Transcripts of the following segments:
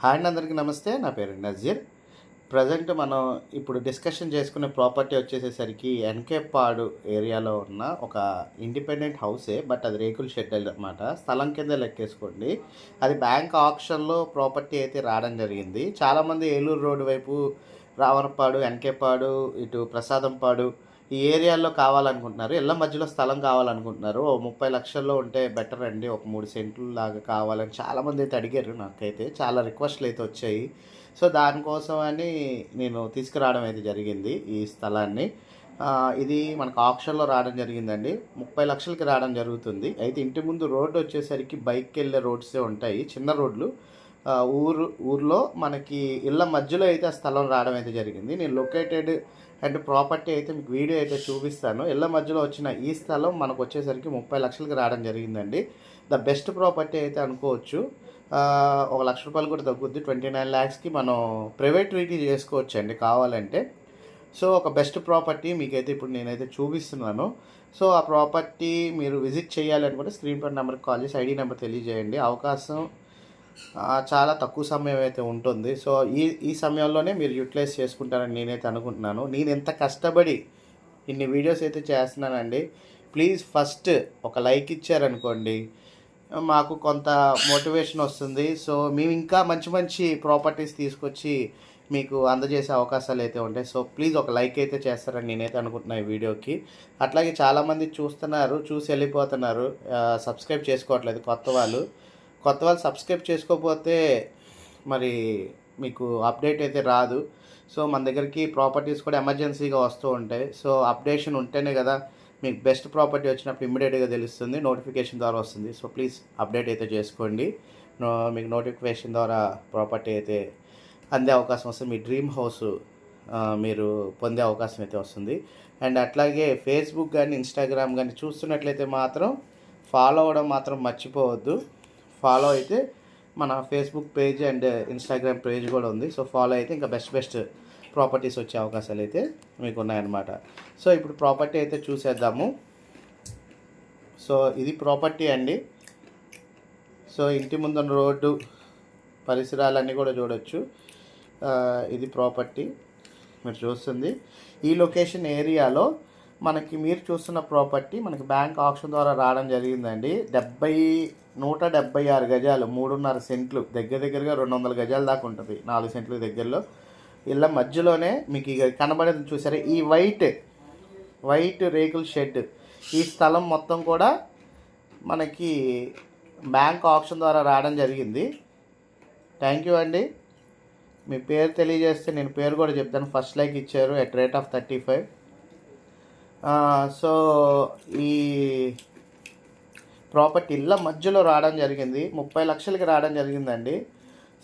Hi అండి అందరికీ నమస్తే నా పేరు నజీర్. ప్రజెంట్ మనం ఇప్పుడు డిస్కషన్ చేసుకునే ప్రాపర్టీ వచ్చేసేసరికి ఎన్కేపాడు ఏరియాలో ఉన్న ఒక ఇండిపెండెంట్ హౌసే బట్ అది రేకుల షెడ్ అనమాట స్థలం కింద లెక్కేసుకోండి. అది బ్యాంక్ ఆప్షన్లో ప్రాపర్టీ అయితే రావడం జరిగింది. చాలామంది ఏలూరు రోడ్డు వైపు రావణపాడు ఎన్కేపాడు ఇటు ప్రసాదంపాడు ఈ ఏరియాలో కావాలనుకుంటున్నారు ఇళ్ళ మధ్యలో స్థలం కావాలనుకుంటున్నారు ఓ ముప్పై లక్షల్లో ఉంటే బెటర్ అండి ఒక మూడు సెంట్లు లాగా కావాలని చాలామంది అయితే అడిగారు నాకైతే చాలా రిక్వెస్ట్లు అయితే వచ్చాయి. సో దానికోసం అని నేను తీసుకురావడం అయితే జరిగింది ఈ స్థలాన్ని. ఇది మనకు ఆప్షన్లో రావడం జరిగిందండి. ముప్పై లక్షలకి రావడం జరుగుతుంది. అయితే ఇంటి ముందు రోడ్డు వచ్చేసరికి బైక్కి వెళ్ళే రోడ్సే ఉంటాయి చిన్న రోడ్లు. ఊరు ఊర్లో మనకి ఇళ్ళ మధ్యలో అయితే ఆ స్థలం రావడం అయితే జరిగింది. నేను లొకేటెడ్ అండ్ ప్రాపర్టీ అయితే మీకు వీడియో అయితే చూపిస్తాను. ఇళ్ళ మధ్యలో వచ్చిన ఈ స్థలం మనకు వచ్చేసరికి ముప్పై లక్షలకి రావడం జరిగిందండి. ద బెస్ట్ ప్రాపర్టీ అయితే అనుకోవచ్చు. ఒక లక్ష రూపాయలు కూడా తగ్గుద్ది. ట్వంటీ నైన్ ల్యాక్స్కి మనం ప్రైవేట్ రీటీ చేసుకోవచ్చు అండి కావాలంటే. సో ఒక బెస్ట్ ప్రాపర్టీ మీకైతే ఇప్పుడు నేనైతే చూపిస్తున్నాను. సో ఆ ప్రాపర్టీ మీరు విజిట్ చేయాలనుకుంటే స్క్రీన్ పై నెంబర్కి కాల్ చేసి ఐడి నెంబర్ తెలియజేయండి. అవకాశం చాలా తక్కువ సమయం అయితే ఉంటుంది. సో ఈ ఈ సమయంలోనే మీరు యూటిలైజ్ చేసుకుంటారని నేనైతే అనుకుంటున్నాను. నేను ఎంత కష్టపడి ఇన్ని వీడియోస్ అయితే చేస్తున్నానండి ప్లీజ్ ఫస్ట్ ఒక లైక్ ఇచ్చారనుకోండి మాకు కొంత మోటివేషన్ వస్తుంది. సో మేము ఇంకా మంచి మంచి ప్రాపర్టీస్ తీసుకొచ్చి మీకు అందజేసే అవకాశాలు అయితే ఉంటాయి. సో ప్లీజ్ ఒక లైక్ అయితే చేస్తారని నేనైతే అనుకుంటున్నాను ఈ వీడియోకి. అట్లాగే చాలామంది చూస్తున్నారు చూసి వెళ్ళిపోతున్నారు సబ్స్క్రైబ్ చేసుకోవట్లేదు కొత్త వాళ్ళు. కొత్త వాళ్ళు సబ్స్క్రైబ్ చేసుకోకపోతే మరి మీకు అప్డేట్ అయితే రాదు. సో మన దగ్గరికి ప్రాపర్టీస్ కూడా ఎమర్జెన్సీగా వస్తూ ఉంటాయి. సో అప్డేషన్ ఉంటేనే కదా మీకు బెస్ట్ ప్రాపర్టీ వచ్చినప్పుడు ఇమ్మీడియట్గా తెలుస్తుంది నోటిఫికేషన్ ద్వారా వస్తుంది. సో ప్లీజ్ అప్డేట్ అయితే చేసుకోండి. మీకు నోటిఫికేషన్ ద్వారా ప్రాపర్టీ అయితే అందే అవకాశం వస్తుంది. మీ డ్రీమ్ హౌస్ మీరు పొందే అవకాశం అయితే వస్తుంది. అండ్ అట్లాగే ఫేస్బుక్ కానీ ఇన్స్టాగ్రామ్ కానీ చూస్తున్నట్లయితే మాత్రం ఫాలో అవ్వడం మాత్రం మర్చిపోవద్దు. ఫాలో అయితే మన Facebook page and Instagram page కూడా ఉంది. సో ఫాలో అయితే ఇంకా బెస్ట్ బెస్ట్ ప్రాపర్టీస్ వచ్చే అవకాశాలు అయితే మీకు ఉన్నాయన్నమాట సో ఇప్పుడు ప్రాపర్టీ అయితే చూసేద్దాము. సో ఇది ప్రాపర్టీ అండి. సో ఇంటి ముందున్న రోడ్డు పరిసరాలన్నీ కూడా చూడొచ్చు. ఇది ప్రాపర్టీ. మీరు చూస్తుంది. ఈ లొకేషన్ ఏరియాలో మనకి మీరు చూస్తున్న ప్రాపర్టీ మనకి బ్యాంక్ ఆప్షన్ ద్వారా రావడం జరిగిందండి. డెబ్బై నూట డెబ్బై ఆరు గజాలు మూడున్నర సెంట్లు దగ్గర దగ్గరగా రెండు వందల గజాల దాకా ఉంటుంది. నాలుగు సెంట్లు దగ్గరలో. ఇలా మధ్యలోనే మీకు ఇక కనబడేది చూసారా? ఈ వైట్ వైట్ రేకుల షెడ్. ఈ స్థలం మొత్తం కూడా మనకి బ్యాంక్ ఆప్షన్ ద్వారా రావడం జరిగింది. థ్యాంక్ యూ అండి. మీ పేరు తెలియజేస్తే నేను పేరు కూడా చెప్తాను. ఫస్ట్ లైక్ ఇచ్చారు. At rate of thirty five. So ఈ ప్రాపర్టీ ఇళ్ళ మధ్యలో రావడం జరిగింది. ముప్పై లక్షలకి రావడం జరిగిందండి.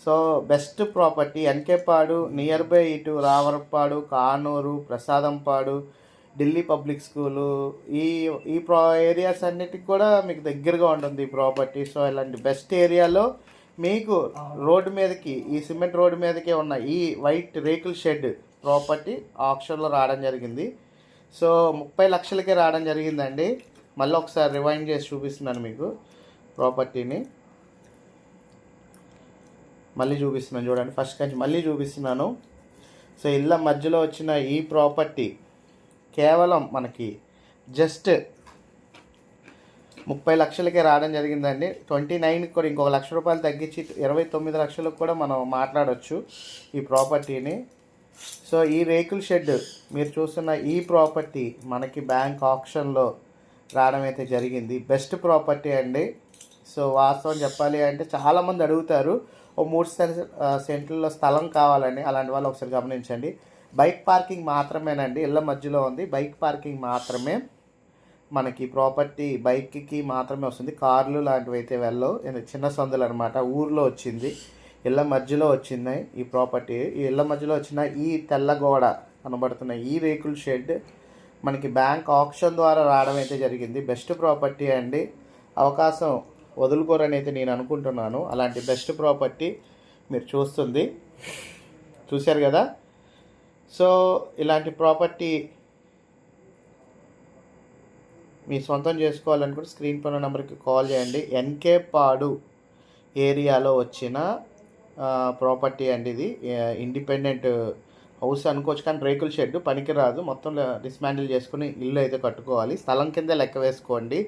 So best property Enikepadu near by ఇటు రావరపాడు కానూరు ప్రసాదంపాడు ఢిల్లీ పబ్లిక్ స్కూలు ఈ ఈ ప్రా ఏరియాస్ అన్నిటికి కూడా మీకు దగ్గరగా ఉంటుంది ఈ ప్రాపర్టీ. సో ఇలాంటి బెస్ట్ ఏరియాలో మీకు రోడ్డు మీదకి ఈ సిమెంట్ రోడ్డు మీదకే ఉన్న ఈ వైట్ రేకుల షెడ్ ప్రాపర్టీ ఆప్షన్లో రావడం జరిగింది. సో ముప్పై లక్షలకే రావడం జరిగిందండి. మళ్ళీ ఒకసారి రివైండ్ చేసి చూపిస్తున్నాను మీకు ప్రాపర్టీని. మళ్ళీ చూపిస్తున్నాను చూడండి. ఫస్ట్ నుంచి మళ్ళీ చూపిస్తున్నాను. సో ఇళ్ళ మధ్యలో వచ్చిన ఈ ప్రాపర్టీ కేవలం మనకి జస్ట్ ముప్పై లక్షలకే రావడం జరిగిందండి. ట్వంటీ నైన్కి కూడా ఇంకొక లక్ష రూపాయలు తగ్గించి ఇరవై తొమ్మిది లక్షలకు కూడా మనం మాట్లాడవచ్చు ఈ ప్రాపర్టీని. సో ఈ రేకుల షెడ్ మీరు చూస్తున్న ఈ ప్రాపర్టీ మనకి బ్యాంక్ ఆప్షన్లో రావడం అయితే జరిగింది. బెస్ట్ ప్రాపర్టీ అండి. సో వాస్తవం చెప్పాలి అంటే చాలామంది అడుగుతారు ఓ మూడు సెంట్లలో స్థలం కావాలని అలాంటి వాళ్ళు ఒకసారి గమనించండి. బైక్ పార్కింగ్ మాత్రమేనండి ఇళ్ళ మధ్యలో ఉంది. బైక్ పార్కింగ్ మాత్రమే మనకి ప్రాపర్టీ బైక్కి మాత్రమే వస్తుంది. కార్లు లాంటివి అయితే వెళ్ళవు. చిన్న సందులు అనమాట ఊర్లో వచ్చింది. ఇళ్ళ మధ్యలో వచ్చింది ఈ ప్రాపర్టీ. ఈ ఇళ్ళ మధ్యలో వచ్చిన ఈ తెల్ల గోడ కనబడుతున్న ఈ రేకుల షెడ్ మనకి బ్యాంక్ ఆప్షన్ ద్వారా రావడం అయితే జరిగింది. బెస్ట్ ప్రాపర్టీ అండి. అవకాశం వదులుకోరని అయితే నేను అనుకుంటున్నాను. అలాంటి బెస్ట్ ప్రాపర్టీ మీరు చూస్తుంది. చూశారు కదా? సో ఇలాంటి ప్రాపర్టీ మీ సొంతం చేసుకోవాలనుకుంటే స్క్రీన్ పైన నెంబర్కి కాల్ చేయండి. ఎన్కే పాడు ఏరియాలో వచ్చిన ప్రాపర్టీ అండి ఇది. ఇండిపెండెంట్ హౌస్ అనుకోవచ్చు కానీ రేకుల షెడ్ పనికిరాదు. మొత్తం డిస్మాండిల్ చేసుకుని ఇల్లు అయితే కట్టుకోవాలి. స్థలం కింద లెక్క వేసుకోండి.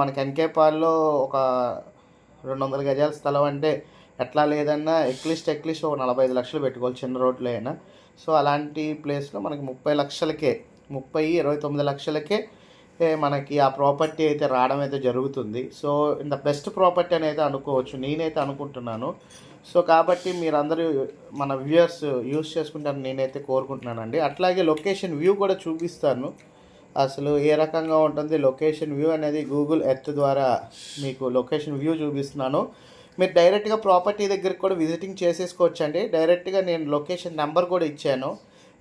మనకి ఎన్కేపాల్లో ఒక రెండు వందల గజాల స్థలం అంటే ఎట్లా లేదన్నా ఎట్లీస్ట్ ఎట్లీస్ట్ ఒక నలభై ఐదు లక్షలు పెట్టుకోవాలి చిన్న రోడ్లో అయినా. సో అలాంటి ప్లేస్లో మనకి ముప్పై లక్షలకే ముప్పై ఇరవై తొమ్మిది లక్షలకే మనకి ఆ ప్రాపర్టీ అయితే రావడం అయితే జరుగుతుంది. సో ఇంత బెస్ట్ ప్రాపర్టీ అనేది అనుకోవచ్చు. నేనైతే అనుకుంటున్నాను. సో కాబట్టి మీరందరూ మన వ్యూయర్స్ యూస్ చేసుకుంటారని నేనైతే కోరుకుంటున్నానండి. అట్లాగే లొకేషన్ వ్యూ కూడా చూపిస్తాను. అసలు ఏ రకంగా ఉంటుంది లొకేషన్ వ్యూ అనేది గూగుల్ ఎర్త్ ద్వారా మీకు లొకేషన్ వ్యూ చూపిస్తున్నాను. మీరు డైరెక్ట్గా ప్రాపర్టీ దగ్గరికి కూడా విజిటింగ్ చేసేసుకోవచ్చు అండి డైరెక్ట్గా నేను లొకేషన్ నెంబర్ కూడా ఇచ్చాను.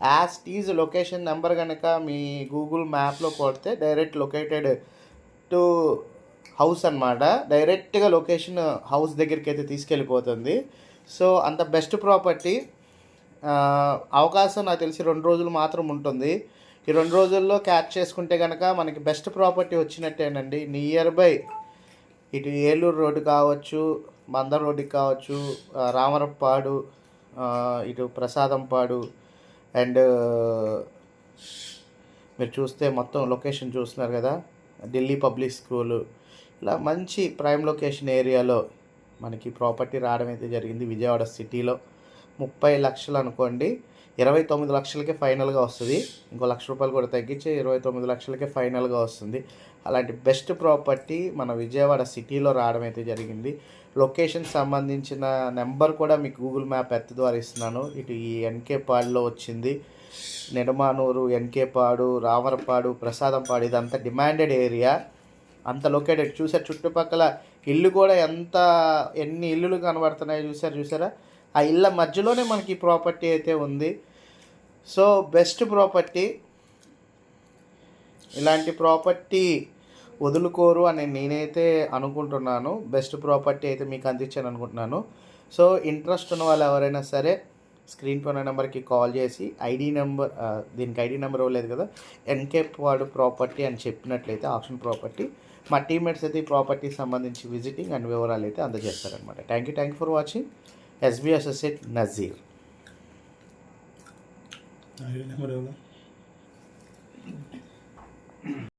యాజ్ ఈజ్ లొకేషన్ నెంబర్ కనుక మీ గూగుల్ మ్యాప్లో కొడితే డైరెక్ట్ లొకేటెడ్ టు హౌస్ అన్నమాట. డైరెక్ట్గా లొకేషన్ హౌస్ దగ్గరికి అయితే తీసుకెళ్ళిపోతుంది. సో అంత బెస్ట్ ప్రాపర్టీ. అవకాశం నాకు తెలిసి రెండు రోజులు మాత్రం ఉంటుంది. ఈ రెండు రోజుల్లో క్యాచ్ చేసుకుంటే కనుక మనకి బెస్ట్ ప్రాపర్టీ వచ్చినట్టేనండి. నియర్ బై ఇటు ఏలూరు రోడ్డు కావచ్చు మందర్ రోడ్డుకి కావచ్చు రామరప్పాడు ఇటు ప్రసాదంపాడు అండ్ మీరు చూస్తే మొత్తం లొకేషన్ చూస్తున్నారు కదా. Delhi public school. ఇలా మంచి ప్రైమ్ లొకేషన్ ఏరియాలో మనకి ప్రాపర్టీ రావడం అయితే జరిగింది విజయవాడ సిటీలో ముప్పై లక్షలు అనుకోండి ఇరవై తొమ్మిది లక్షలకే ఫైనల్గా వస్తుంది. ఇంకో లక్ష రూపాయలు కూడా తగ్గించి ఇరవై తొమ్మిది లక్షలకే ఫైనల్గా వస్తుంది. అలాంటి బెస్ట్ ప్రాపర్టీ మన విజయవాడ సిటీలో రావడం అయితే జరిగింది. లొకేషన్ సంబంధించిన నెంబర్ కూడా మీకు గూగుల్ మ్యాప్ ఎత్తు ద్వారా ఇస్తున్నాను. ఇటు ఈ ఎన్కే పాడులో వచ్చింది. నెడమానూరు ఎన్కేపాడు రామరపాడు ప్రసాదంపాడు ఇదంతా డిమాండెడ్ ఏరియా అంత లొకేటెడ్ చూసారు? చుట్టుపక్కల ఇల్లు కూడా ఎంత ఎన్ని ఇల్లులు కనబడుతున్నాయో చూసారు? చూసారా? ఆ ఇళ్ళ మధ్యలోనే మనకి ప్రాపర్టీ అయితే ఉంది. సో బెస్ట్ ప్రాపర్టీ ఇలాంటి ప్రాపర్టీ వదులుకోరు అని నేనైతే అనుకుంటున్నాను. బెస్ట్ ప్రాపర్టీ అయితే మీకు అందించాను అనుకుంటున్నాను. సో ఇంట్రెస్ట్ ఉన్న వాళ్ళు ఎవరైనా సరే స్క్రీన్ పైన నెంబర్కి కాల్ చేసి ఐడి నెంబర్ దీనికి ఐడి నెంబర్ ఇవ్వలేదు కదా ఎన్కేప్ వాడు ప్రాపర్టీ అని చెప్పినట్లయితే ఆప్షన్ ప్రాపర్టీ. మా టీమ్మేట్స్ అయితే ఈ ప్రాపర్టీకి సంబంధించి విజిటింగ్ అండ్ వివరాలు అయితే అందజేస్తారనమాట thank you thank you for watching SB associate Nazeer number